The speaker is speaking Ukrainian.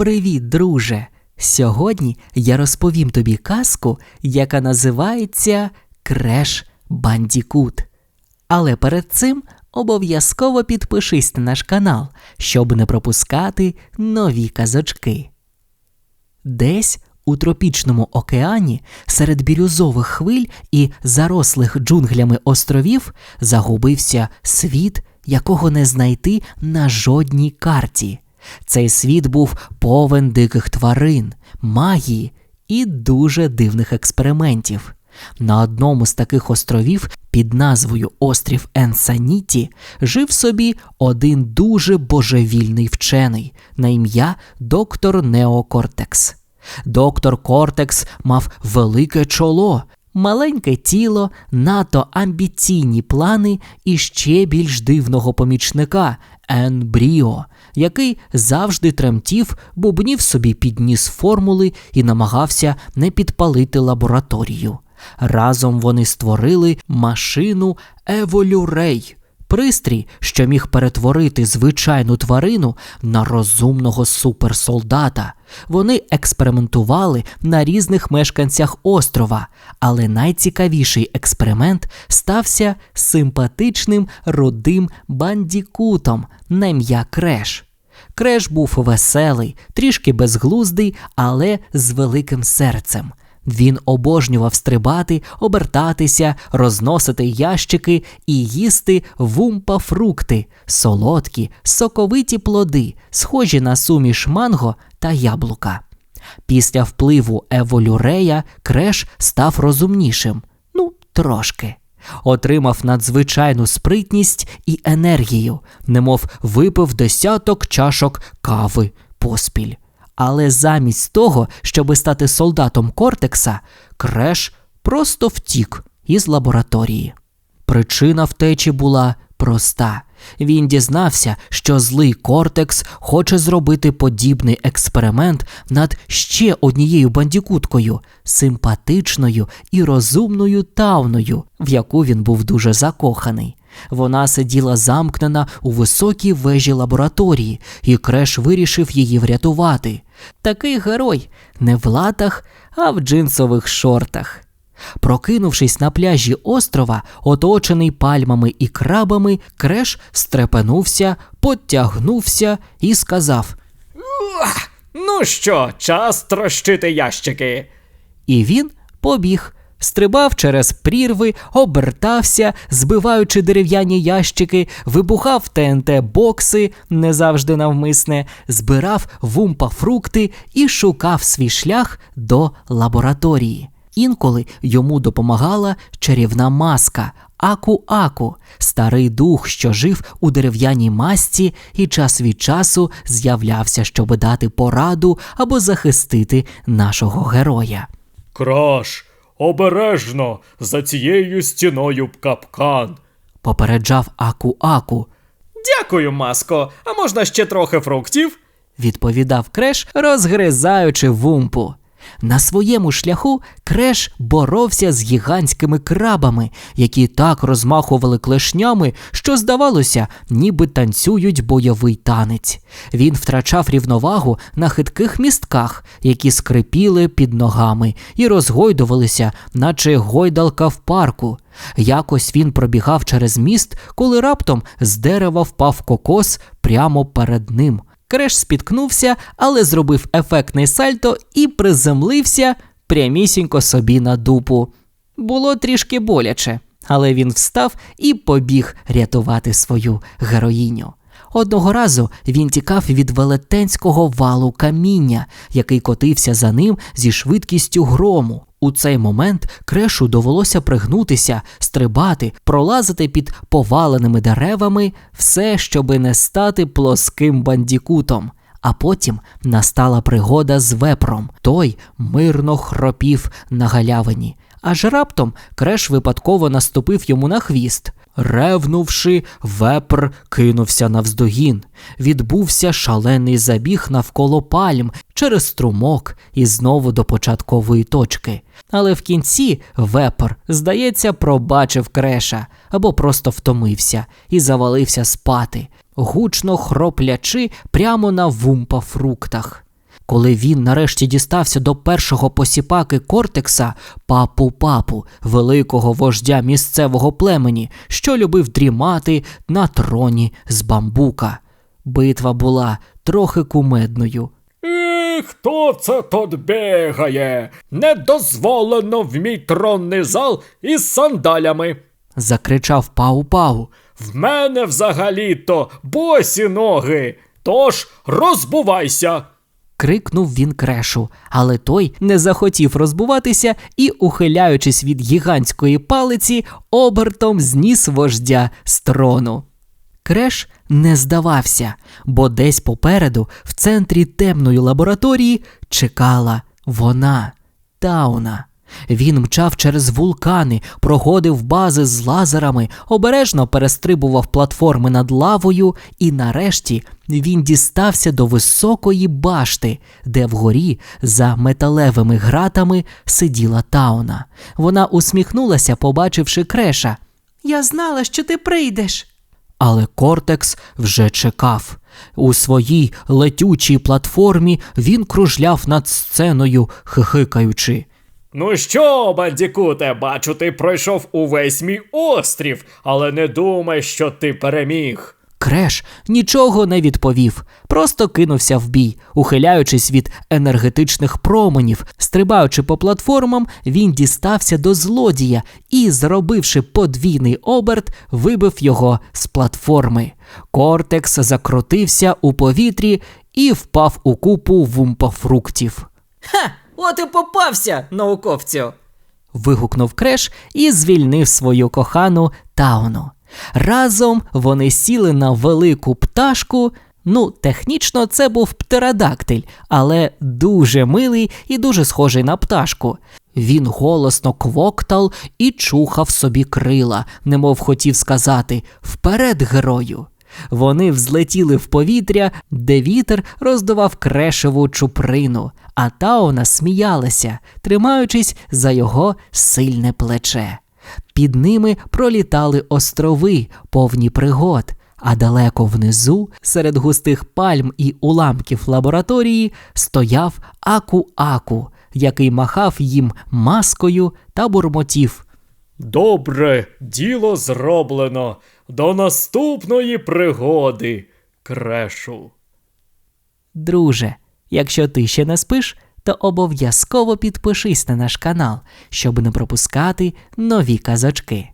Привіт, друже! Сьогодні я розповім тобі казку, яка називається Креш Бандікут. Але перед цим обов'язково підпишись на наш канал, щоб не пропускати нові казочки. Десь у тропічному океані серед бірюзових хвиль і зарослих джунглями островів загубився світ, якого не знайти на жодній карті. Цей світ був повен диких тварин, магії і дуже дивних експериментів. На одному з таких островів під назвою Острів Енсаніті жив собі один дуже божевільний вчений на ім'я доктор Неокортекс. Доктор Кортекс мав велике чоло, маленьке тіло, надто амбіційні плани і ще більш дивного помічника Енбріо, який завжди тремтів, бубнів собі підніс формули і намагався не підпалити лабораторію. Разом вони створили машину Еволюрей, пристрій, що міг перетворити звичайну тварину на розумного суперсолдата. Вони експериментували на різних мешканцях острова, але найцікавіший експеримент стався симпатичним рудим бандікутом на ім'я Креш. Креш був веселий, трішки безглуздий, але з великим серцем. Він обожнював стрибати, обертатися, розносити ящики і їсти вумпа-фрукти, солодкі, соковиті плоди, схожі на суміш манго та яблука. Після впливу еволюрея Креш став розумнішим, ну, трошки. Отримав надзвичайну спритність і енергію, немов випив десяток чашок кави поспіль. Але замість того, щоби стати солдатом Кортекса, Креш просто втік із лабораторії. Причина втечі була проста. Він дізнався, що злий Кортекс хоче зробити подібний експеримент над ще однією бандікуткою, симпатичною і розумною тауною, в яку він був дуже закоханий. Вона сиділа замкнена у високій вежі лабораторії, і Креш вирішив її врятувати. Такий герой не в латах, а в джинсових шортах. Прокинувшись на пляжі острова, оточений пальмами і крабами, Креш стрепенувся, потягнувся і сказав: Ну що, час трощити ящики. І він побіг, стрибав через прірви, обертався, збиваючи дерев'яні ящики, вибухав ТНТ бокси, не завжди навмисне, збирав вумпа фрукти і шукав свій шлях до лабораторії. Інколи йому допомагала чарівна маска Аку-Аку, старий дух, що жив у дерев'яній масці і час від часу з'являвся, щоб дати пораду або захистити нашого героя. Краш, обережно, за цією стіною капкан. Попереджав Аку-Аку, Дякую, маско. А можна ще трохи фруктів? відповідав Креш, розгризаючи вумпу. На своєму шляху Креш боровся з гігантськими крабами, які так розмахували клешнями, що, здавалося, ніби танцюють бойовий танець. Він втрачав рівновагу на хитких містках, які скрипіли під ногами і розгойдувалися, наче гойдалка в парку. Якось він пробігав через міст, коли раптом з дерева впав кокос прямо перед ним. Креш спіткнувся, але зробив ефектний сальто і приземлився прямісінько собі на дупу. Було трішки боляче, але він встав і побіг рятувати свою героїню. Одного разу він тікав від велетенського валу каміння, який котився за ним зі швидкістю грому. У цей момент крешу довелося пригнутися, стрибати, пролазити під поваленими деревами, все, щоби не стати плоским бандікутом. А потім настала пригода з вепром. Той мирно хропів на галявині. Аж раптом креш випадково наступив йому на хвіст. Ревнувши, вепр кинувся навздогін. Відбувся шалений забіг навколо пальм через струмок і знову до початкової точки. Але в кінці вепр, здається, пробачив креша або просто втомився і завалився спати, гучно хроплячи прямо на вумпа фруктах. Коли він нарешті дістався до першого посіпаки Кортекса, папу папу, великого вождя місцевого племені, що любив дрімати на троні з бамбука. Битва була трохи кумедною. І хто це тут бігає? Не дозволено в мій тронний зал із сандалями. Закричав Пау-Пау. В мене взагалі-то босі ноги. Тож розбувайся. Крикнув він крешу, але той не захотів розбуватися і, ухиляючись від гігантської палиці, обертом зніс вождя з трону. Креш не здавався, бо десь попереду, в центрі темної лабораторії, чекала вона, Тауна. Він мчав через вулкани, проходив бази з лазерами, обережно перестрибував платформи над лавою, і нарешті він дістався до високої башти, де вгорі, за металевими гратами, сиділа Тауна. Вона усміхнулася, побачивши креша. Я знала, що ти прийдеш. Але Кортекс вже чекав. У своїй летючій платформі він кружляв над сценою, хихикаючи. Ну що, бандікуте, бачу, ти пройшов увесь мій острів, але не думай, що ти переміг. Креш нічого не відповів, просто кинувся в бій, ухиляючись від енергетичних променів, стрибаючи по платформам, він дістався до злодія і, зробивши подвійний оберт, вибив його з платформи. Кортекс закрутився у повітрі і впав у купу вумпафруктів. Ха! От і попався, науковцю. вигукнув Креш і звільнив свою кохану Тауну. Разом вони сіли на велику пташку. Ну, технічно це був птеродактиль, але дуже милий і дуже схожий на пташку. Він голосно квоктал і чухав собі крила, немов хотів сказати Вперед, герою! Вони взлетіли в повітря, де вітер роздував крешеву чуприну, а Тауна сміялася, тримаючись за його сильне плече. Під ними пролітали острови, повні пригод, а далеко внизу, серед густих пальм і уламків лабораторії, стояв Аку-Аку, який махав їм маскою та бурмотів. Добре, діло зроблено. До наступної пригоди, крешу. Друже, якщо ти ще не спиш, то обов'язково підпишись на наш канал, щоб не пропускати нові казочки.